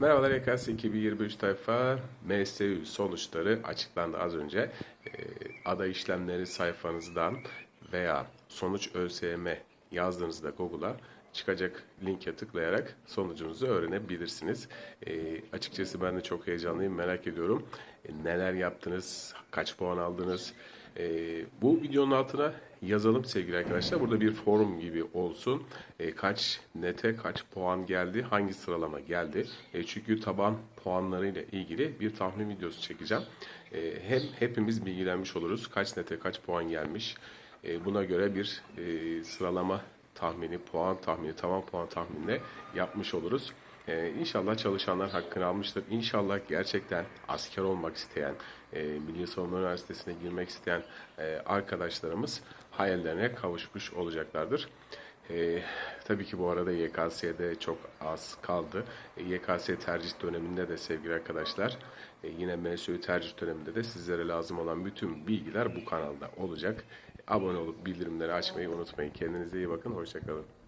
Merhabalar YKS 2023 tayfa MSÜ sonuçları açıklandı az önce. Ee, aday işlemleri sayfanızdan veya sonuç ÖSYM yazdığınızda Google'a çıkacak linke tıklayarak sonucunuzu öğrenebilirsiniz. Ee, açıkçası ben de çok heyecanlıyım, merak ediyorum. Ee, neler yaptınız, kaç puan aldınız? Ee, bu videonun altına yazalım sevgili arkadaşlar. Burada bir forum gibi olsun. Ee, kaç nete kaç puan geldi, hangi sıralama geldi? Ee, çünkü taban puanlarıyla ilgili bir tahmin videosu çekeceğim. Ee, hem hepimiz bilgilenmiş oluruz. Kaç nete kaç puan gelmiş? Ee, buna göre bir e, sıralama tahmini, puan tahmini, tavan puan tahminine yapmış oluruz. Ee, inşallah çalışanlar hakkını almıştır. İnşallah gerçekten asker olmak isteyen, e, Milli Savunma Üniversitesi'ne girmek isteyen e, arkadaşlarımız hayallerine kavuşmuş olacaklardır. E, tabii ki bu arada YKS'de çok az kaldı. E, YKS tercih döneminde de sevgili arkadaşlar, e, yine MSÜ tercih döneminde de sizlere lazım olan bütün bilgiler bu kanalda olacak. Abone olup bildirimleri açmayı unutmayın. Kendinize iyi bakın. Hoşçakalın.